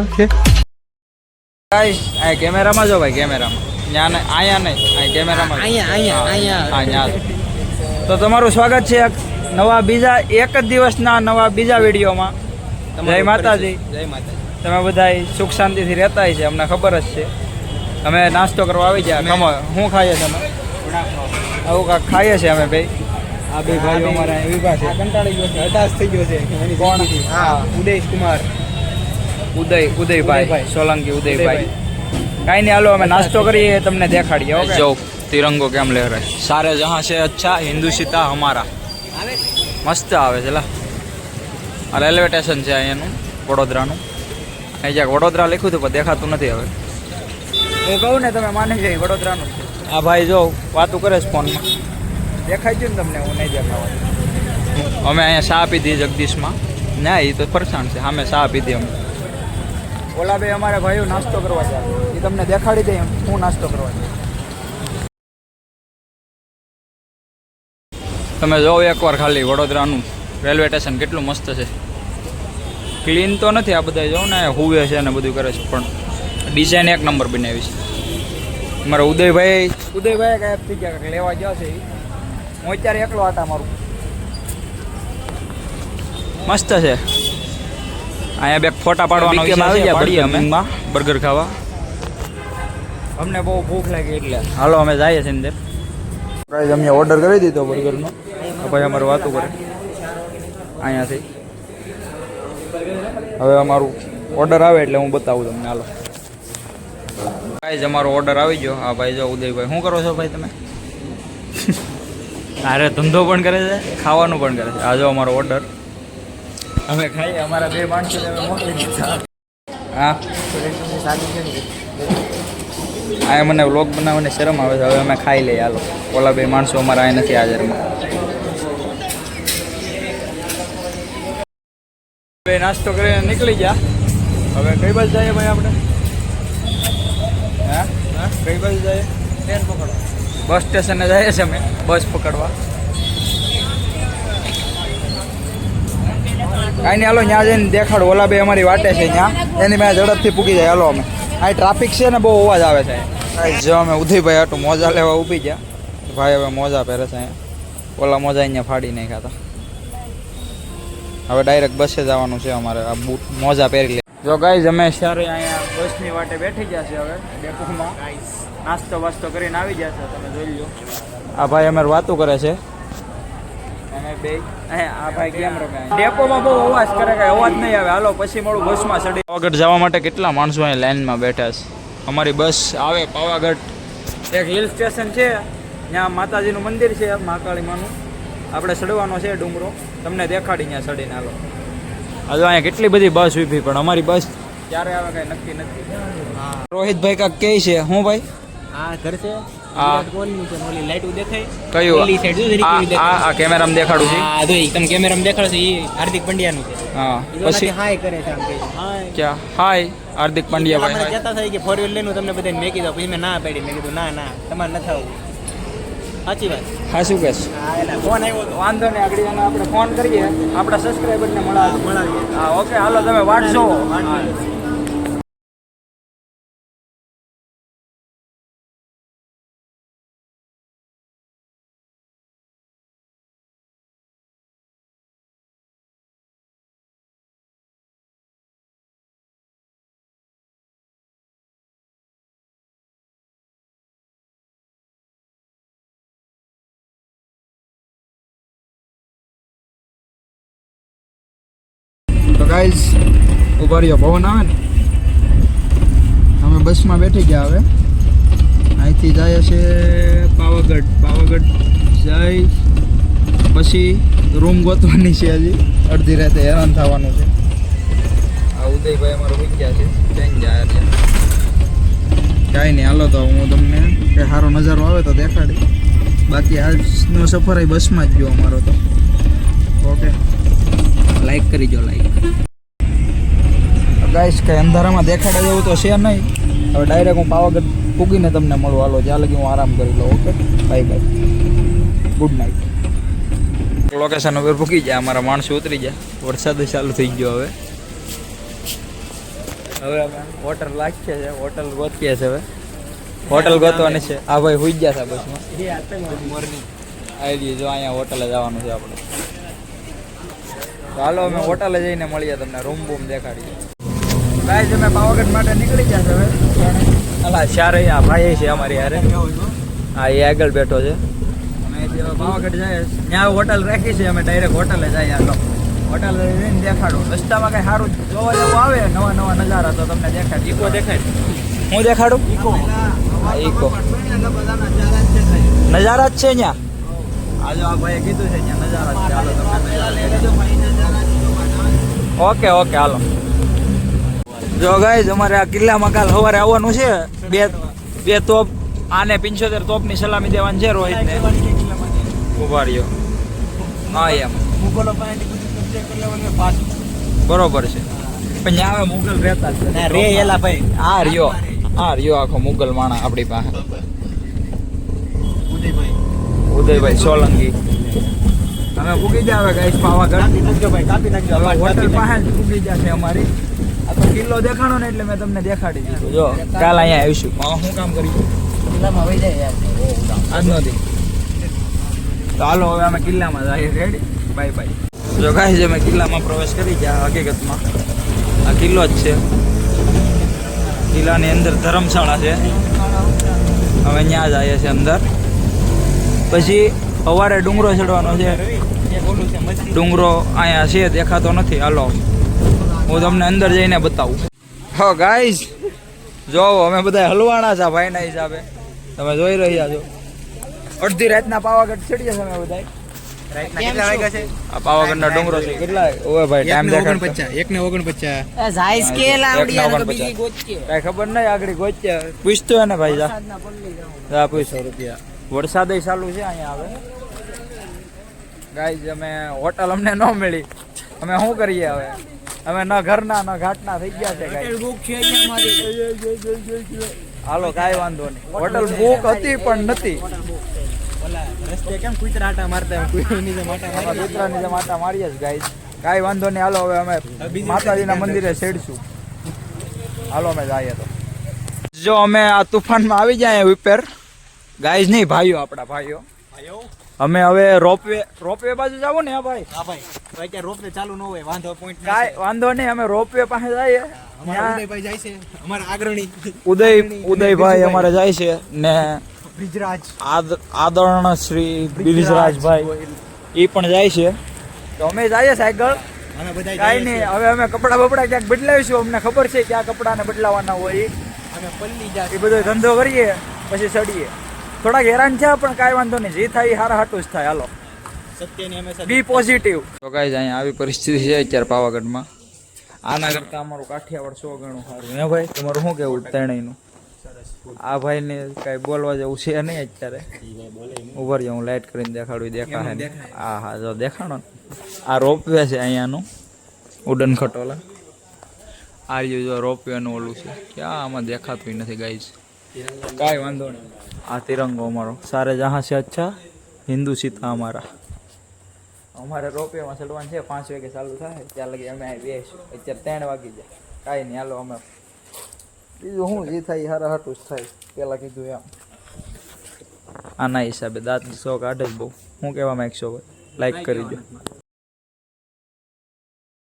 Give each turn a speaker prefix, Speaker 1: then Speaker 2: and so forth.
Speaker 1: Okay
Speaker 2: guys આ કેમેરામાં જો ભાઈ કેમેરામાં. ત્યાં નહીં અહીંયા નહીં આ કેમેરામાં.
Speaker 1: અહીંયા, અહીંયા, અહીંયા.
Speaker 2: તો તમારું સ્વાગત છે એક નવા બીજા એક જ દિવસના નવા બીજા વિડીયોમાં. જય માતાજી.
Speaker 1: જય માતાજી.
Speaker 2: તમે બધા સુખ શાંતિથી રહેતા છે અમને ખબર જ છે. અમે નાસ્તો કરવા આવી ગયા. ખમો શું ખાઈએ તમે? આવું કાંક ખાઈએ છીએ અમે ભાઈ. આ બે ભાઈઓ અમારા એવી પાસે
Speaker 1: કંટાળી ગયો છે. હતાશ થઈ ગયો છે
Speaker 2: કોણ? હા.
Speaker 1: ઉદેશ કુમાર
Speaker 2: ઉદય ઉદયભાઈ. સોલંકી ઉદયભાઈ. કાંઈ નહીં હાલો અમે નાસ્તો કરીએ તમને દેખાડીએ ઓકે? જો તિરંગો કેમ લહેરાય સારે જહાં છે અચ્છા હિન્દુસિતા હમારા
Speaker 1: અમારા.
Speaker 2: મસ્ત આવે છે લા. આ રેલવે સ્ટેશન છે અહીંયાનું વડોદરાનું. અહીં જ્યાં વડોદરા લખ્યું હતું પણ દેખાતું નથી હવે. હું કહું ને તમે માની જાય વડોદરાનું આ ભાઈ જો વાતું કરે છે ફોનમાં. દેખાય છે ને તમને હું નહીં દેખાવા અમે અહીંયા ચા પીધી જગદીશમાં. ના એ તો ફરસાણ છે સામે ચા પીધી અમે. ઓલા બે અમારા ભાઈઓ નાસ્તો કરવા જાય એ તમને દેખાડી દે હું નાસ્તો કરવા જાય તમે જોવો એકવાર ખાલી વડોદરાનું રેલવે સ્ટેશન કેટલું મસ્ત છે. ક્લીન તો નથી આ બધા જોવો ને હુવે છે ને બધું કરે છે પણ ડિઝાઇન એક નંબર બનાવી છે. મારા ઉદયભાઈ ઉદયભાઈ કાંઈ થઈ ગયા લેવા ગયા છે. હું અત્યારે એકલો આટા મારું. મસ્ત છે. અહીંયા બે ફોટા પાડવાનો
Speaker 1: વિચારમાં
Speaker 2: આવી ગયા
Speaker 1: પાડીએ
Speaker 2: અમે. બર્ગર ખાવા. અમને બહુ ભૂખ લાગી એટલે. હાલો અમે જઈએ છીએ અંદર. પ્રાઇઝ અમે ઓર્ડર કરી દીધો બર્ગરનો તો ભાઈ અમારું વાતું કરે. અહીંયાથી. હવે અમારું ઓર્ડર આવે એટલે હું બતાવું તમને. હાલો. પ્રાઇઝ અમારો ઓર્ડર આવી ગયો. હા ભાઈ જો ઉદયભાઈ શું કરો છો ભાઈ તમે? અરે ધંધો પણ કરે છે? ખાવાનું પણ કરે છે. આ જો અમારો ઓર્ડર અમે ખાઈએ અમારા બે માણસો મોકલી દીધા. હા. આ મને વ્લોગ બનાવવાની શરમ આવે છે હવે અમે ખાઈ લઈએ હાલો. ઓલા બે માણસો અમારા અહીં નથી હાજરમાં. બે નાસ્તો કરીને નીકળી ગયા. હવે કઈ બાજુ જઈએ ભાઈ આપણે? હા? કઈ બાજુ જઈએ? ટ્રેન પકડવા બસ સ્ટેશને જઈએ છીએ અમે બસ પકડવા. કાંઈ નહીં હાલો ત્યાં જઈને દેખાડો. ઓલા બે અમારી વાટે છે ત્યાં એની મેં ઝડપથી પૂકી જાય. હાલો અમે. આ ટ્રાફિક છે ને બહુ અવાજ આવે છે. જો અમે ઉદયભાઈ આટલું મોજા લેવા ઊભી ગયા. ભાઈ હવે મોજા પહેરે છે ઓલા મોજા અહીંયા ફાડી નાખ્યા હતા. હવે ડાયરેક્ટ બસે જવાનું છે અમારે. આ બૂટ મોજા પહેરી લે. જો ગાઈઝ અમે સારી અહીંયા બસની વાટે બેઠી ગયા છે હવે ડેપોમાં નાસ્તો વાસ્તો કરીને આવી ગયા છે તમે જોઈ લો આ ભાઈ અમારે વાતો કરે છે. અમે બે. આ ભાઈ કેમ રમે? ડેપોમાં બહુ અવાજ કરે કાંઈ અવાજ નહીં આવે. હાલો પછી મળું બસમાં ચડી. પાવાગઢ જવા માટે કેટલા માણસો અહીં લાઇનમાં બેઠા છે? અમારી બસ આવે પાવાગઢ. એક હિલ સ્ટેશન છે. ત્યાં માતાજીનું મંદિર છે મહાકાળી માનું. આપણે ચડવાનો છે ડુંગરો. તમને દેખાડી ત્યાં ચડીને હાલો. હજુ અહીંયા કેટલી બધી બસ ઊભી પણ અમારી બસ ક્યારે આવે કઈ નક્કી નથી. રોહિતભાઈ કાંક કે છે. હું ભાઈ?
Speaker 1: આ ઘર છે.
Speaker 2: કેમેરામાં દેખાડું છું?
Speaker 1: હા જોઈ તમે કેમેરામાં દેખાડો એ હાર્દિક પંડ્યાનું છે.
Speaker 2: હા પછી?
Speaker 1: હાય કરે છે આમ કહે
Speaker 2: ક્યાં? હાય હાર્દિક પંડ્યા ભાઈ
Speaker 1: કહેતા થાય કે ફોર વ્હીલ લઈને તમને બધાને મેં કીધું પછી મેં ના પાડી મેં કીધું ના ના તમારે નથી આવવું. સાચી વાત.
Speaker 2: હા શું કહેશ?
Speaker 1: હા એટલે ફોન આવ્યો તો
Speaker 2: વાંધો નહીં આગળ આપણે ફોન કરીએ. આપણા સબસ્ક્રાઈબરને મળાવીએ.
Speaker 1: મળાવીએ.
Speaker 2: હા ઓકે હાલો તમે વાંચજો. ગાઈઝ ઊભા રહ્યો પવન આવે ને, અમે બસમાં બેઠી ગયા હવે. અહીંથી જાય છે પાવાગઢ. પાવાગઢ જાય, પછી રૂમ ગોતવાની છે હજી. અડધી રાતે હેરાન થવાનું છે. આ ઉદયભાઈ અમારો ઉઈ ગયા છે. ચેન્જ જાય એટલે કાંઈ નહીં, હાલો તો હું તમને કંઈ સારો નજારો આવે તો દેખાડી. બાકી આજનો સફર એ બસમાં જ ગયો અમારો તો. ઓકે લાઈક કરી જો લાઈક ગાઈસ કઈ અંધારામાં દેખાડે એવું તો છે નહીં. હવે ડાયરેક્ટ હું પાવાગઢ પૂગીને તમને મળું. હાલો જ્યાં લગી હું આરામ કરી લઉં okay bye bye good night location ઉપર પૂકી જાય અમારા માણસો ઉતરી જાય વરસાદ ચાલુ થઈ ગયો હવે. હવે અમે હોટલ રાખીએ છે હોટલ ગોતીએ છે હવે. હોટલ ગોતવાની છે. આ ભાઈ હુઈ ગયા છે બસમાં
Speaker 1: આવી
Speaker 2: આવી જો અહીંયા હોટલે જવાનું છે આપણે. હાલો અમે હોટલે જઈને મળીએ તમને રૂમ બૂમ દેખાડીએ. ગાઈઝ અમે પાવાગઢ માટે નીકળી ગયા છે હવે? અલા ચારે આ ભાઈ છે અમારી યારે હા એ આગળ બેઠો છે. અમે પાવાગઢ જાય ત્યાં હોટલ રાખી છે અમે ડાયરેક્ટ હોટલે જઈએ હાલો હોટલ જઈને દેખાડું. રસ્તામાં કઈ સારું જોવા જેવું આવે નવા નવા નજારા તો તમને દેખાડ
Speaker 1: ઈકો દેખાય.
Speaker 2: હું દેખાડું? ઈકો. હા ઈકો. નજારા જ છે અહીંયા આજો આ ભાઈએ કીધું છે અહીંયા નજારા જ તમને નજારા ઓકે ઓકે હાલો. જો ગાઈઝ અમારે આ કિલ્લામાં કાલ સવારે આવવાનું છે. બે બે તોપ આને પિંચોતેર તોપની સલામી દેવાની છે રોહિતને. ઊભા રહ્યો. હા એમ. બરોબર છે. પણ હવે મુગલ રહેતા છે
Speaker 1: રે એલા ભાઈ.
Speaker 2: આ રહ્યો. આ રહ્યો આખો મુગલ માણા આપણી પાસે.
Speaker 1: ઉદયભાઈ.
Speaker 2: ઉદયભાઈ સોલંકી. અમે ઉગી જાવે હવે ગાઈસ પાવાગઢ
Speaker 1: કાપી નાખજો ભાઈ કાપી નાખજો
Speaker 2: હોટલ પાસે જ ઉગી જશે અમારી. આ તો કિલ્લો દેખાણો ને એટલે મેં તમને દેખાડી દીધું. જો કાલ અહીંયા આવીશું. હું કામ કર્યું?
Speaker 1: કિલ્લામાં વહી જાય યાર.
Speaker 2: આજ નથી તો હાલો હવે અમે કિલ્લામાં જઈએ. રેડી બાય બાય જો ગાઈસ અમે કિલ્લામાં પ્રવેશ કરી ગયા હકીકતમાં. આ કિલ્લો જ છે. કિલ્લાની અંદર ધર્મશાળા છે. હવે ત્યાં જઈએ છીએ અંદર. પછી સવારે ડુંગરો ચડવાનો છે. ડુંગરો અહીંયા છે દેખાતો નથી. હાલો. હું તમને અંદર જઈને બતાવું. હો ગાઈઝ જો અમે બધા હલવાણા છે ભાઈના હિસાબે. તમે જોઈ રહ્યા છો. અડધી રાતના પાવાગઢ ચડીએ અમે બધા
Speaker 1: રાઈટના કેટલા વાગ્યા છે?
Speaker 2: આ પાવાગઢના ડુંગરો છે. કેટલા? ઓય ભાઈ ટાઈમ દેખાડતો.
Speaker 1: એક ને
Speaker 3: બીજી
Speaker 2: કઈ ખબર નહીં આગળ ગોચ્યા પૂછતો હોય ને ભાઈ જા. જા
Speaker 1: રૂપિયા.
Speaker 2: વરસાદ ચાલુ છે અહીંયા આવે ગાઈઝ અમે હોટલ અમને ન મળી. અમે શું કરીએ હવે? અમે ન ઘરના ન ઘાટના થઈ ગયા છે
Speaker 3: મારી.
Speaker 2: હાલો કાંઈ વાંધો નહીં. હોટલ બુક હતી પણ નથી.
Speaker 1: રસ્તે કેમ કુતરા આટા મારતા એમ જેમ આટા
Speaker 2: કૂતરાની જેમ આટા મારીએ જ ગાઈઝ કાંઈ વાંધો નહીં. હાલો હવે અમે માતાજીના મંદિરે સેડશું હાલો અમે જઈએ તો. જો અમે આ તુફાનમાં આવી જાય ઉપર ગાઈઝ નહીં ભાઈઓ આપણા ભાઈઓ.
Speaker 1: ભાઈઓ,
Speaker 2: અમે હવે રોપવે રોપવે બાજુ જાવો ને હા ભાઈ.
Speaker 1: હા ભાઈ. અત્યારે રોપવે ચાલુ ન હોય વાંધો પોઈન્ટ
Speaker 2: કાંઈ વાંધો નહીં અમે રોપવે પાસે જઈએ.
Speaker 1: અમારા ઉદયભાઈ જાય છે. અમારા આગ્રણી
Speaker 2: ઉદય ઉદયભાઈ અમારે જાય છે ને
Speaker 1: બ્રિજરાજ.
Speaker 2: આદરણ શ્રી બ્રિજરાજભાઈ એ પણ જાય છે. તો અમે જઈએ સાયકલ.
Speaker 1: અને બધા
Speaker 2: કાંઈ નહીં હવે અમે કપડા બપડા ક્યાંક બદલાવીશું અમને ખબર છે કે આ કપડાને બદલાવાના હોય.
Speaker 1: અને પલ્લી જાય
Speaker 2: એ બધો ધંધો કરીએ પછી ચડીએ થોડાક હેરાન છે પણ કાંઈ વાંધો નહીં. જે થાય એ હારા હાટું જ થાય. હાલો. બી પોઝિટિવ તો કાંઈ અહીંયા આવી પરિસ્થિતિ છે અત્યારે પાવાગઢમાં. આના કરતાં અમારું કાઠિયાવાડ સો ગણું સારું. હે ભાઈ? તમારું શું કેવું ત્રણેયનું? આ ભાઈને કાંઈ બોલવા જેવું છે નહીં અત્યારે. ઉભર હું લાઇટ કરીને દેખાડું ને હા હા જો દેખાડો ને. આ રોપવે છે અહીંયાનું ઉડન ખટોલા. આ રહ્યું જો રોપવેનું ઓલું છે. ક્યાં આમાં દેખાતું નથી ગાઈઝ. કાંઈ વાંધો નહીં. આ તિરંગો અમારો. સારે જહાં છે અચ્છા? હિન્દુ સીતા અમારા. અમારે રોપવેમાં ચડવાનું છે. પાંચ વાગે ચાલુ થાય. ત્યાં લગી અમે અહીં બેસીશું અત્યારે ત્રણ વાગી જાય કાંઈ નહીં, હાલો અમે. બીજું શું? જે થાય હારા હાટું જ થાય. પહેલાં કીધું એમ. આના હિસાબે દાંત શો કાઢે જ બહુ. શું કહેવા માંગશો ભાઈ લાઈક કરી દો.